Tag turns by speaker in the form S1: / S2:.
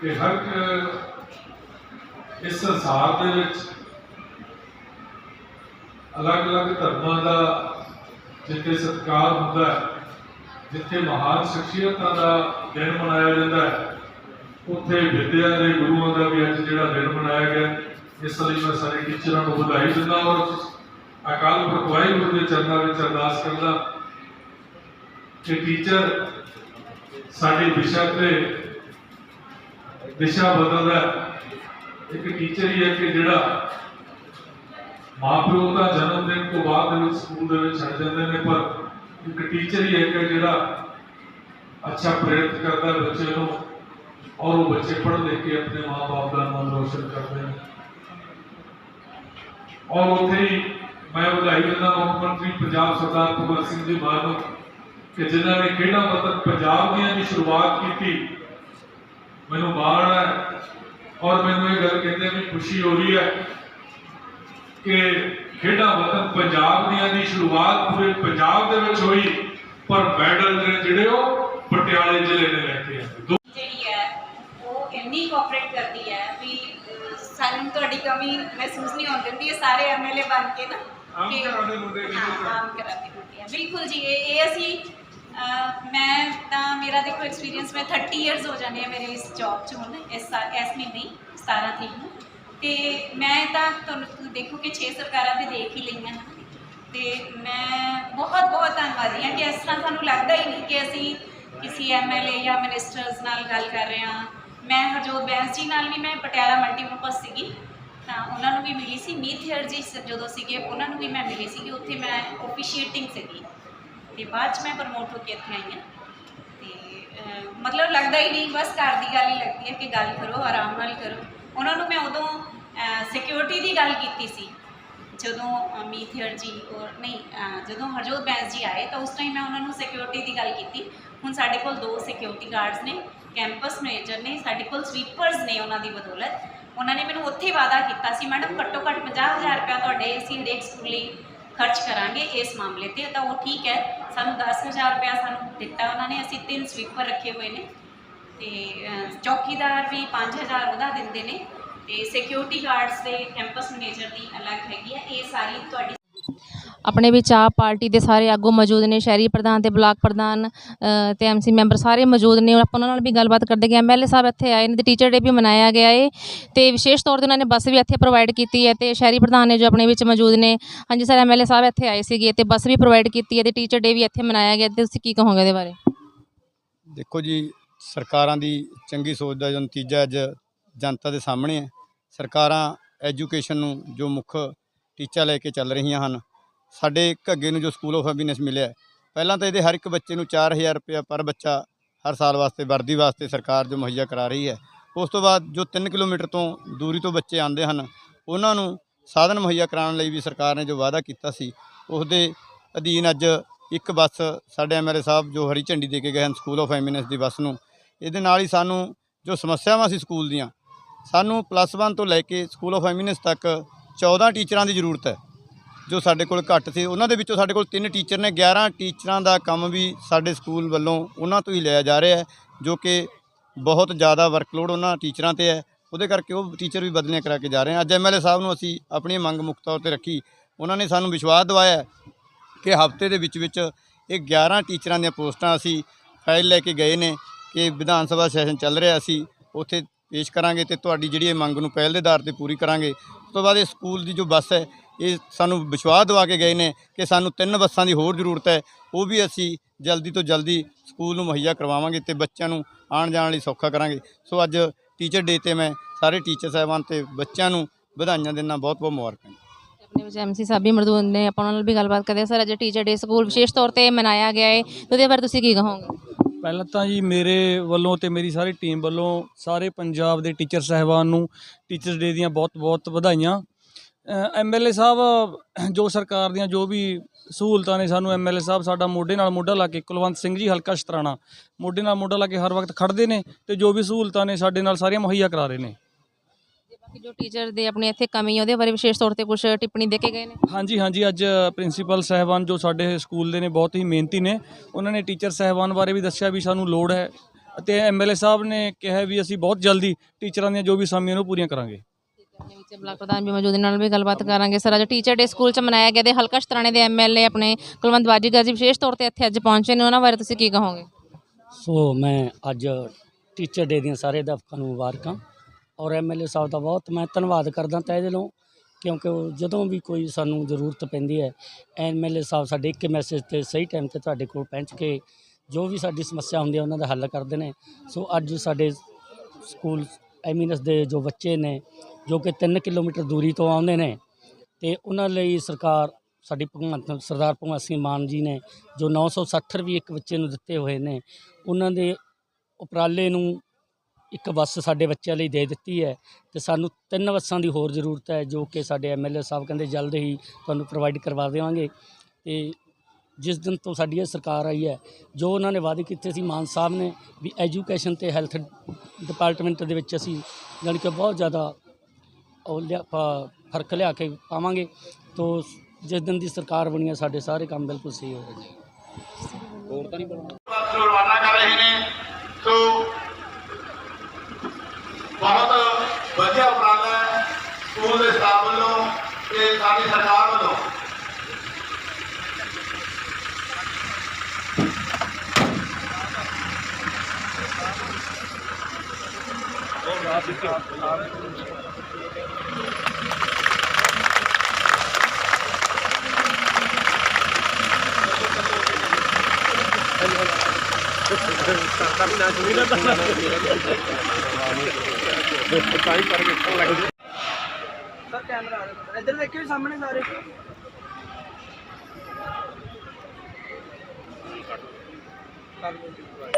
S1: ਕਿ ਹਰ ਇੱਕ ਇਸ ਸੰਸਾਰ ਦੇ ਵਿੱਚ ਅਲੱਗ-ਅਲੱਗ ਧਰਮਾਂ ਦਾ ਜਿੱਥੇ ਸਤਿਕਾਰ ਹੁੰਦਾ ਹੈ, ਜਿੱਥੇ ਮਹਾਨ ਸ਼ਖਸੀਅਤਾਂ ਦਾ ਦਿਨ ਮਨਾਇਆ ਜਾਂਦਾ ਹੈ, ਉੱਥੇ ਵਿਦਿਆ ਦੇ ਗੁਰੂਆਂ ਦਾ ਵੀ ਅੱਜ ਜਿਹੜਾ ਦਿਨ ਮਨਾਇਆ ਗਿਆ ਇਸ ਲਈ ਮੈਂ ਸਾਰੇ ਟੀਚਰਾਂ ਨੂੰ ਵਧਾਈ ਦਿੰਦਾ ਔਰ ਅਕਾਲ ਪੁਰਖ ਵਾਹਿਗੁਰੂ ਦੇ ਚਰਨਾਂ ਵਿੱਚ ਅਰਦਾਸ ਕਰਦਾ ਕਿ ਟੀਚਰ ਸਾਡੀ ਵਿਸ਼ਾ ਤੇ ਦਿਸ਼ਾ ਬਦਲਦਾ ਇੱਕ ਟੀਚਰ ਹੀ ਹੈ ਕਿ ਜਿਹੜਾ ਮਾਪਿਓ ਦਾ ਜਨਮ ਦਿਨ ਤੋਂ ਬਾਅਦ ਵਿੱਚ ਸਕੂਲ ਦੇ ਵਿੱਚ ਛੱਡ ਜਾਂਦੇ ਨੇ, ਪਰ ਇੱਕ ਟੀਚਰ ਹੀ ਹੈ ਕਿ ਜਿਹੜਾ ਅੱਛਾ ਪ੍ਰੇਰਿਤ ਕਰਦਾ ਬੱਚੇ ਨੂੰ ਔਰ ਉਹ ਬੱਚੇ ਪੜ੍ਹ ਲਿਖ ਕੇ ਆਪਣੇ ਮਾਪੇ ਦਾ ਨਾਮ ਰੋਸ਼ਨ ਕਰਦੇ ਨੇ। ਔਰ ਉੱਥੇ ਹੀ ਮੈਂ ਵਧਾਈ ਦਿੰਦਾ ਮੁੱਖ ਮੰਤਰੀ ਪੰਜਾਬ ਸਰਦਾਰ ਭਗਵੰਤ ਸਿੰਘ ਜੀ ਮਾਨ ਨੂੰ ਕਿ ਜਿਨ੍ਹਾਂ ਨੇ ਖੇਡਾਂ ਵਤਨ ਪੰਜਾਬ ਦੀਆਂ ਦੀ ਸ਼ੁਰੂਆਤ ਕੀਤੀ ਮੈਨੂੰ ਮਾਣ ਹੈ ਔਰ ਮੈਨੂੰ ਇਹ ਗੱਲ ਕਹਿੰਦੇ ਵੀ ਖੁਸ਼ੀ ਹੋ ਰਹੀ ਹੈ ਕਿ ਖੇਡਾਂ ਵਤਨ ਪੰਜਾਬ ਦੀਆਂ ਦੀ ਸ਼ੁਰੂਆਤ ਪੂਰੇ ਪੰਜਾਬ ਦੇ ਵਿੱਚ ਹੋਈ ਪਰ ਮੈਡਲ ਨੇ ਜਿਹੜੇ ਉਹ ਪਟਿਆਲੇ ਜ਼ਿਲ੍ਹੇ ਨੇ ਲੈ ਕੇ ਆਏ।
S2: ਜਿਹੜੀ ਹੈ ਉਹ ਇੰਨੀ ਕੋਆਪਰੇਟ ਕਰਦੀ ਹੈ ਵੀ ਸਾਨੂੰ ਤੁਹਾਡੀ ਕਮੀ ਮਹਿਸੂਸ ਨਹੀਂ ਹੋਣ ਦਿੰਦੀ ਇਹ ਸਾਰੇ ਐਮਐਲਏ ਬਣ ਕੇ ਨਾ
S1: ਆਮ
S2: ਕਿ-
S1: ਘਰਾਂ ਦੇ ਮੁੰਡੇ
S2: ਬਿਲਕੁਲ ਜੀ ਇਹ ਅਸੀਂ ਮੈਂ ਤਾਂ ਮੇਰਾ ਦੇਖੋ ਐਕਸਪੀਰੀਅੰਸ ਮੈਂ 30 ਇਅਰਸ ਹੋ ਜਾਣੇ ਆ ਮੇਰੇ ਇਸ ਜੌਬ 'ਚ ਹੁਣ ਇਸ ਸਾਲ ਇਸ ਮਹੀਨੇ ਹੀ, 17 ਤਰੀਕ ਨੂੰ। ਤੇ ਮੈਂ ਤਾਂ ਤੁਹਾਨੂੰ ਦੇਖੋ ਕਿ 6 ਸਰਕਾਰਾਂ 'ਤੇ ਦੇਖ ਹੀ ਲਈਆਂ। ਹਨ ਤੇ ਮੈਂ ਬਹੁਤ ਬਹੁਤ ਧੰਨਵਾਦੀ ਹਾਂ ਕਿ ਇਸ ਤਰ੍ਹਾਂ ਸਾਨੂੰ ਲੱਗਦਾ ਹੀ ਨਹੀਂ ਕਿ ਅਸੀਂ ਕਿਸੇ ਐਮਐਲਏ ਜਾਂ ਮਿਨਿਸਟਰਸ ਨਾਲ ਗੱਲ ਕਰ ਰਹੇ ਹਾਂ। ਮੈਂ ਹਰਜੋਤ ਬੈਂਸ ਜੀ ਨਾਲ ਵੀ ਮੈਂ ਪਟਿਆਲਾ ਮਲਟੀਪਰਪਸ ਸੀਗੀ। ਤਾਂ ਉਹਨਾਂ ਨੂੰ ਵੀ ਮਿਲੀ ਸੀ। ਮੀਥਿਅਰ ਜੀ ਸ- ਜਦੋਂ ਸੀਗੇ ਉਹਨਾਂ ਨੂੰ ਵੀ ਮੈਂ ਮਿਲੀ ਸੀਗੀ। ਉੱਥੇ ਮੈਂ ਓਫੀਸ਼ੀਏਟਿੰਗ ਸੀਗੀ। ਤੇ ਬਾਅਦ ਚ ਮੈਂ ਪ੍ਰਮੋਟ ਹੋ ਕੇ ਇੱਥੇ ਆਈ ਹਾਂ। ਤੇ ਮਤਲਬ ਲੱਗਦਾ ਹੀ ਨਹੀਂ ਬਸ ਘਰ ਦੀ ਗੱਲ ਹੀ ਲੱਗਦੀ ਹੈ ਕਿ ਗੱਲ ਕਰੋ ਆਰਾਮ ਨਾਲ ਕਰੋ। ਉਹਨਾਂ ਨੂੰ ਮੈਂ ਉਦੋਂ ਸਿਕਿਉਰਿਟੀ ਦੀ ਗੱਲ ਕੀਤੀ ਸੀ। ਜਦੋਂ ਅ, ਜੀ ਔਰ ਨਹੀਂ ਜਦੋਂ ਹਰਜੋਤ ਬੈਂਸ ਜੀ ਆਏ ਤਾਂ ਉਸ ਟਾਈਮ ਮੈਂ ਉਹਨਾਂ ਨੂੰ ਸਿਕਿਉਰਿਟੀ ਦੀ ਗੱਲ ਕੀਤੀ। ਹੁਣ ਸਾਡੇ ਕੋਲ ਦੋ ਸਿਕਿਉਰਿਟੀ ਗਾਰਡਸ ਨੇ ਕੈਂਪਸ ਮੈਨੇਜਰ ਨੇ ਸਾਡੇ ਕੋਲ ਸਵੀਪਰਸ ਨੇ ਉਹਨਾਂ ਦੀ ਬਦੌਲਤ। ਉਹਨਾਂ ਨੇ ਮੈਨੂੰ ਉੱਥੇ ਵਾਅਦਾ ਕੀਤਾ ਸੀ ਮੈਡਮ ਘੱਟੋ ਘੱਟ 50000 ਰੁਪਇਆ ਤੁਹਾਡੇ ਅਸੀਂ ਹਰੇਕ ਸਕੂਲ ਲਈ ਖਰਚ ਕਰਾਂਗੇ ਇਸ ਮਾਮਲੇ ਤੇ, ਤਾਂ ਉਹ ਠੀਕ ਹੈ। ਸਾਨੂੰ 10000 ਰੁਪਇਆ ਸਾਨੂੰ ਦਿੱਤਾ ਉਹਨਾਂ ਨੇ, ਅਸੀਂ ਤਿੰਨ ਸਵੀਪਰ ਰੱਖੇ ਹੋਏ ਨੇ। ਤੇ ਚੌਕੀਦਾਰ ਵੀ 5000 ਉਹਦਾ ਦਿੰਦੇ ਨੇ। ਤੇ ਸਿਕਿਉਰਿਟੀ ਗਾਰਡਸ ਦੇ ਕੈਂਪਸ ਮੈਨੇਜਰ ਦੀ ਅਲੱਗ ਹੈਗੀ ਹੈ। ਇਹ ਸਾਰੀ ਤੁਹਾਡੀ
S3: ਆਪਣੇ ਵਿੱਚ ਆਪ ਪਾਰਟੀ ਦੇ ਸਾਰੇ ਆਗੂ ਮੌਜੂਦ ਨੇ ਸ਼ਹਿਰੀ ਪ੍ਰਧਾਨ ਤੇ ਬਲਾਕ ਪ੍ਰਧਾਨ ਅ, ਤੇ ਐਮਸੀ ਮੈਂਬਰ ਸਾਰੇ ਮੌਜੂਦ ਨੇ। ਆਪਾਂ ਉਹਨਾਂ ਨਾਲ ਵੀ ਗੱਲਬਾਤ ਕਰਦੇ ਗਏ ਐਮਐਲਏ ਸਾਹਿਬ ਇੱਥੇ ਆਏ ਨੇ ਤੇ ਟੀਚਰ ਡੇ ਵੀ ਮਨਾਇਆ ਗਿਆ ਏ। ਤੇ ਵਿਸ਼ੇਸ਼ ਤੌਰ ਤੇ ਉਹਨਾਂ ਨੇ ਬੱਸ ਵੀ ਇੱਥੇ ਪ੍ਰੋਵਾਈਡ ਕੀਤੀ ਹੈ ਤੇ ਸ਼ਹਿਰੀ ਪ੍ਰਧਾਨ ਨੇ ਜੋ ਆਪਣੇ ਵਿੱਚ ਮੌਜੂਦ ਨੇ ਹਾਂਜੀ ਸਰ ਐਮਐਲਏ ਸਾਹਿਬ ਇੱਥੇ ਆਏ ਸੀਗੇ ਤੇ ਬੱਸ ਵੀ ਪ੍ਰੋਵਾਈਡ ਕੀਤੀ ਹੈ ਤੇ ਟੀਚਰ ਡੇ ਵੀ ਇੱਥੇ ਮਨਾਇਆ ਗਿਆ। ਤੇ ਤੁਸੀਂ ਕੀ ਕਹੋਗੇ ਇਹਦੇ ਬਾਰੇ?
S4: ਦੇਖੋ ਜੀ ਸਰਕਾਰਾਂ ਦੀ ਚੰਗੀ ਸੋਚ ਦਾ ਜੋ ਨਤੀਜਾ ਅੱਜ ਜਨਤਾ ਦੇ ਸਾਹਮਣੇ ਹੈ। ਸਰਕਾਰਾਂ ਐਜੂਕੇਸ਼ਨ ਨੂੰ ਜੋ ਮੁੱਖ ਟੀਚਾ ਲੈ ਕੇ ਚੱਲ ਰਹੀਆਂ ਹਨ ਸਾਡੇ ਘੱਗੇ ਨੂੰ ਜੋ ਸਕੂਲ ਆਫ ਹੈਪੀਨੈਸ ਮਿਲਿਆ ਪਹਿਲਾਂ ਤਾਂ ਇਹਦੇ ਹਰ ਇੱਕ ਬੱਚੇ ਨੂੰ 4000 ਰੁਪਏ ਪਰ ਬੱਚਾ ਹਰ ਸਾਲ ਵਾਸਤੇ, ਵਰਦੀ ਵਾਸਤੇ ਸਰਕਾਰ ਜੋ ਮੁਹੱਈਆ ਕਰਾ ਰਹੀ ਹੈ। ਉਸ ਤੋਂ ਬਾਅਦ ਜੋ 3 ਕਿਲੋਮੀਟਰ ਤੋਂ ਦੂਰੀ ਤੋਂ ਬੱਚੇ ਆਉਂਦੇ ਹਨ, ਉਹਨਾਂ ਨੂੰ ਸਾਧਨ ਮੁਹੱਈਆ ਕਰਾਉਣ ਲਈ ਵੀ ਸਰਕਾਰ ਨੇ ਜੋ ਵਾਅਦਾ ਕੀਤਾ ਸੀ, ਉਸ ਦੇ ਅਧੀਨ ਅੱਜ ਇੱਕ ਬੱਸ ਸਾਡੇ ਐਮਐਲਏ ਸਾਹਿਬ ਜੋ ਹਰੀ ਝੰਡੀ ਦੇ ਕੇ ਗਏ ਹਨ ਸਕੂਲ ਆਫ ਐਮੀਨੈਂਸ ਦੀ ਬੱਸ ਨੂੰ। ਇਹਦੇ ਨਾਲ ਹੀ ਸਾਨੂੰ ਜੋ ਸਮੱਸਿਆਵਾਂ ਸੀ ਸਕੂਲ ਦੀਆਂ, ਸਾਨੂੰ ਪਲੱਸ 1 ਤੋਂ ਲੈ ਕੇ ਸਕੂਲ ਆਫ ਐਮੀਨੈਂਸ ਤੱਕ 14 ਟੀਚਰਾਂ ਦੀ ਜ਼ਰੂਰਤ ਹੈ। ਜੋ ਸਾਡੇ ਕੋਲ ਘੱਟ ਸੀ, ਉਹਨਾਂ ਦੇ ਵਿੱਚੋਂ ਸਾਡੇ ਕੋਲ ਤਿੰਨ ਟੀਚਰ ਨੇ। 11 ਟੀਚਰਾਂ ਦਾ ਕੰਮ ਵੀ ਸਾਡੇ ਸਕੂਲ ਵੱਲੋਂ ਉਹਨਾਂ ਤੋਂ ਹੀ ਲਿਆ ਜਾ ਰਿਹਾ ਹੈ, ਜੋ ਕਿ ਬਹੁਤ ਜ਼ਿਆਦਾ ਵਰਕਲੋਡ ਉਹਨਾਂ ਟੀਚਰਾਂ ਤੇ ਹੈ। ਉਹਦੇ ਕਰਕੇ ਉਹ ਟੀਚਰ ਵੀ ਬਦਲੀਆਂ ਕਰਾ ਕੇ ਜਾ ਰਹੇ ਹਨ। ਅੱਜ ਐਮਐਲਏ ਸਾਹਿਬ ਨੂੰ ਅਸੀਂ ਆਪਣੀ ਮੰਗ ਮੁੱਖ ਤੌਰ ਤੇ ਰੱਖੀ। ਉਹਨਾਂ ਨੇ ਸਾਨੂੰ ਵਿਸ਼ਵਾਸ ਦਿਵਾਇਆ ਕਿ ਹਫ਼ਤੇ ਦੇ ਵਿੱਚ ਵਿੱਚ ਇਹ 11 ਟੀਚਰਾਂ ਦੀਆਂ ਪੋਸਟਾਂ ਅਸੀਂ ਫਾਈਲ ਲੈ ਕੇ ਗਏ ਨੇ ਕਿ ਵਿਧਾਨ ਸਭਾ ਸੈਸ਼ਨ ਚੱਲ ਰਿਹਾ ਅਸੀਂ ਉੱਥੇ ਪੇਸ਼ ਕਰਾਂਗੇ ਤੇ ਤੁਹਾਡੀ ਜਿਹੜੀ ਇਹ ਮੰਗ ਨੂੰ ਪਹਿਲ ਦੇ ਆਧਾਰ ਤੇ ਪੂਰੀ ਕਰਾਂਗੇ। ਉਸ ਤੋਂ ਬਾਅਦ ਇਹ ਸਕੂਲ ਦੀ ਜੋ ਬੱਸ ਹੈ ਇਹ ਸਾਨੂੰ ਵਿਸ਼ਵਾਸ ਦਿਵਾ ਕੇ ਗਏ ਨੇ ਕਿ ਸਾਨੂੰ ਤਿੰਨ ਬੱਸਾਂ ਦੀ ਹੋਰ ਜ਼ਰੂਰਤ ਹੈ ਉਹ ਵੀ ਅਸੀਂ ਜਲਦੀ ਤੋਂ ਜਲਦੀ ਸਕੂਲ ਨੂੰ ਮੁਹੱਈਆ ਕਰਵਾਵਾਂਗੇ ਤੇ ਬੱਚਿਆਂ ਨੂੰ ਆਉਣ ਜਾਣ ਲਈ ਸੌਖਾ ਕਰਾਂਗੇ। ਸੋ ਅੱਜ ਟੀਚਰ ਡੇ ਤੇ ਮੈਂ ਸਾਰੇ ਟੀਚਰ ਸਾਹਿਬਾਨ ਤੇ ਬੱਚਿਆਂ ਨੂੰ ਵਧਾਈਆਂ ਦਿੰਦਾ ਬਹੁਤ ਬਹੁਤ ਮੁਬਾਰਕਾਂ
S3: ਆਪਣੇ ਵਿੱਚ ਐਮਸੀ ਸਾਹਿਬ ਵੀ ਮੌਜੂਦ ਨੇ ਆਪਾਂ ਨਾਲ ਵੀ ਗੱਲਬਾਤ ਕਰਦੇ ਹਾਂ। ਸਰ ਅੱਜ ਟੀਚਰ ਡੇ ਸਕੂਲ ਵਿਸ਼ੇਸ਼ ਤੌਰ ਤੇ ਮਨਾਇਆ ਗਿਆ ਤੇ ਉਹਦੇ ਬਾਰੇ ਤੁਸੀਂ ਕੀ ਕਹੋਗੇ?
S5: ਪਹਿਲਾਂ ਤਾਂ ਜੀ ਮੇਰੇ ਵੱਲੋਂ ਤੇ ਮੇਰੀ ਸਾਰੀ ਟੀਮ ਵੱਲੋਂ ਸਾਰੇ ਪੰਜਾਬ ਦੇ ਟੀਚਰ ਸਾਹਿਬਾਨ ਨੂੰ ਟੀਚਰਸ ਡੇ ਦੀਆਂ ਬਹੁਤ-ਬਹੁਤ ਵਧਾਈਆਂ। ਐਮਐਲਏ ਸਾਹਿਬ ਜੋ ਸਰਕਾਰ ਦੀਆਂ ਜੋ ਵੀ ਸਹੂਲਤਾਂ ਨੇ ਸਾਨੂੰ ਐਮਐਲਏ ਸਾਹਿਬ ਸਾਡਾ ਮੋਢੇ ਨਾਲ ਮੋਢਾ ਲਾ ਕੇ ਕੁਲਵੰਤ ਸਿੰਘ ਜੀ ਹਲਕਾ ਸ਼ਤਰਾਣਾ ਮੋਢੇ ਨਾਲ ਮੋਢਾ ਲਾ ਕੇ ਹਰ ਵਕਤ ਖੜਦੇ ਨੇ ਤੇ ਜੋ ਵੀ ਸਹੂਲਤਾਂ ਨੇ ਸਾਡੇ ਨਾਲ ਸਾਰੀਆਂ ਮੁਹੱਈਆ ਕਰਾ ਰਹੇ ਨੇ।
S3: ਬਾਕੀ ਜੋ ਟੀਚਰ ਦੇ ਆਪਣੇ ਇੱਥੇ ਕਮੀ ਉਹਦੇ ਬਾਰੇ ਵਿਸ਼ੇਸ਼ ਤੌਰ ਤੇ ਕੁਝ ਟਿੱਪਣੀ ਦੇ ਕੇ ਗਏ ਨੇ?
S5: ਹਾਂਜੀ ਹਾਂਜੀ ਅੱਜ ਪ੍ਰਿੰਸੀਪਲ ਸਾਹਿਬਾਨ ਜੋ ਸਾਡੇ ਸਕੂਲ ਦੇ ਨੇ ਬਹੁਤ ਹੀ ਮਿਹਨਤੀ ਨੇ। ਉਹਨਾਂ ਨੇ ਟੀਚਰ ਸਾਹਿਬਾਨ ਬਾਰੇ ਵੀ ਦੱਸਿਆ ਵੀ ਸਾਨੂੰ ਲੋੜ ਹੈ ਅਤੇ ਐਮਐਲਏ ਸਾਹਿਬ ਨੇ ਕਿਹਾ ਵੀ ਅਸੀਂ ਬਹੁਤ ਜਲਦੀ ਟੀਚਰਾਂ ਦੀਆਂ ਜੋ ਵੀ ਅਸਾਮੀਆਂ ਨੂੰ ਪੂਰੀਆਂ ਕਰਾਂਗੇ।
S3: ਆਪਣੇ ਵਿੱਚ ਬਲਾਕ ਪ੍ਰਧਾਨ ਵੀ ਮੌਜੂਦ ਨੇ, ਨਾਲ ਵੀ ਗੱਲਬਾਤ ਕਰਾਂਗੇ। ਸਰ ਅੱਜ ਟੀਚਰ ਡੇ ਸਕੂਲ ਚ ਮਨਾਇਆ ਗਿਆ ਤੇ ਹਲਕਾ ਸ਼ਤਰਾਣੇ ਦੇ ਐਮਐਲਏ ਆਪਣੇ ਕੁਲਵੰਤ ਬਾਜੀਗਰ ਜੀ ਵਿਸ਼ੇਸ਼ ਤੌਰ ਤੇ ਇੱਥੇ ਅੱਜ ਪਹੁੰਚੇ ਨੇ। ਉਹਨਾਂ ਬਾਰੇ ਤੁਸੀਂ ਕੀ ਕਹੋਗੇ?
S6: ਸੋ ਮੈਂ ਅੱਜ ਟੀਚਰ ਡੇ ਦੀਆਂ ਸਾਰੇ ਅਧਿਆਪਕਾਂ ਨੂੰ ਮੁਬਾਰਕਾਂ। ਔਰ ਐਮਐਲਏ ਸਾਹਿਬ ਦਾ ਬਹੁਤ ਮੈਂ ਧੰਨਵਾਦ ਕਰਦਾ ਤਹਿ ਦਿਲੋਂ ਕਿਉਂਕਿ ਉਹ ਜਦੋਂ ਵੀ ਕੋਈ ਸਾਨੂੰ ਜ਼ਰੂਰਤ ਪੈਂਦੀ ਹੈ ਐਮਐਲਏ ਸਾਹਿਬ ਸਾਡੇ ਇੱਕ ਮੈਸੇਜ ਤੇ ਸਹੀ ਟਾਈਮ ਤੇ ਤੁਹਾਡੇ ਕੋਲ ਪਹੁੰਚ ਕੇ ਜੋ ਵੀ ਸਾਡੀ ਸਮੱਸਿਆ ਹੁੰਦੀ ਹੈ ਉਹਨਾਂ ਦਾ ਹੱਲ ਕਰਦੇ ਨੇ। ਸੋ ਅੱਜ ਸਾਡੇ ਸਕੂਲ ਐਮੀਨਸ ਦੇ ਜੋ ਬੱਚੇ ਨੇ ਜੋ ਕਿ 3 ਕਿਲੋਮੀਟਰ ਦੂਰੀ ਤੋਂ ਆਉਂਦੇ ਨੇ। ਤੇ ਉਹਨਾਂ ਲਈ ਸਰਕਾਰ, ਸਾਡੀ ਭਗਵੰਤ ਸਰਦਾਰ ਭਗਵੰਤ ਸਿੰਘ ਮਾਨ ਜੀ ਨੇ ਜੋ 960 ਰੁਪਏ ਇੱਕ ਬੱਚੇ ਨੂੰ ਦਿੱਤੇ ਹੋਏ ਨੇ, ਉਹਨਾਂ ਦੇ ਉਪਰਾਲੇ ਨੂੰ ਇੱਕ ਬੱਸ ਸਾਡੇ ਬੱਚਿਆਂ ਲਈ ਦੇ ਦਿੱਤੀ ਹੈ। ਤੇ ਸਾਨੂੰ ਤਿੰਨ ਬੱਸਾਂ ਦੀ ਹੋਰ ਜ਼ਰੂਰਤ ਹੈ, ਜੋ ਕਿ ਸਾਡੇ ਐਮਐਲਏ ਸਾਹਿਬ ਕਹਿੰਦੇ ਜਲਦ ਹੀ ਤੁਹਾਨੂੰ ਪ੍ਰੋਵਾਈਡ ਕਰਵਾ ਦੇਵਾਂਗੇ। ਤੇ ਜਿਸ ਦਿਨ ਤੋਂ ਸਾਡੀ ਇਹ ਸਰਕਾਰ ਆਈ ਹੈ, ਜੋ ਉਹਨਾਂ ਨੇ ਵਾਅਦੇ ਕੀਤੇ ਸੀ ਮਾਨ ਸਾਹਿਬ ਨੇ ਵੀ ਐਜੂਕੇਸ਼ਨ ਤੇ ਹੈਲਥ ਡਿਪਾਰਟਮੈਂਟ ਦੇ ਵਿੱਚ ਅਸੀਂ ਜਾਣੀ ਕਿ ਬਹੁਤ ਜ਼ਿਆਦਾ ਉਹ ਲਿਆ, ਪ- ਫ਼ਰਕ ਲਿਆ ਕੇ ਪਾਵਾਂਗੇ। ਤੋ ਜਿਸ ਦਿਨ ਦੀ ਸਰਕਾਰ ਬਣੀ ਹੈ, ਸਾਡੇ ਸਾਰੇ ਕੰਮ ਬਿਲਕੁਲ ਸਹੀ ਹੋ ਰਹੇ ਜੀ
S7: ਨੂੰ ਰਵਾਨਾ ਕਰ ਰਹੇ ਨੇ। ਸੋ ਬਹੁਤ ਵਧੀਆ ਉਪਰਾਲਾ ਹੈ। ਸਕੂਲ ਦੇ ਸਟਾਫ ਵੱਲੋਂ ਤੇ ਸਾਡੀ ਸਰਕਾਰ ਵੱਲੋਂ
S8: ਸਰ ਕੈਮਰਾ ਇੱਧਰ ਦੇਖਿਓ ਜੀ ਸਾਹਮਣੇ ਸਾਰੇ ਕਰ ਦਿਓ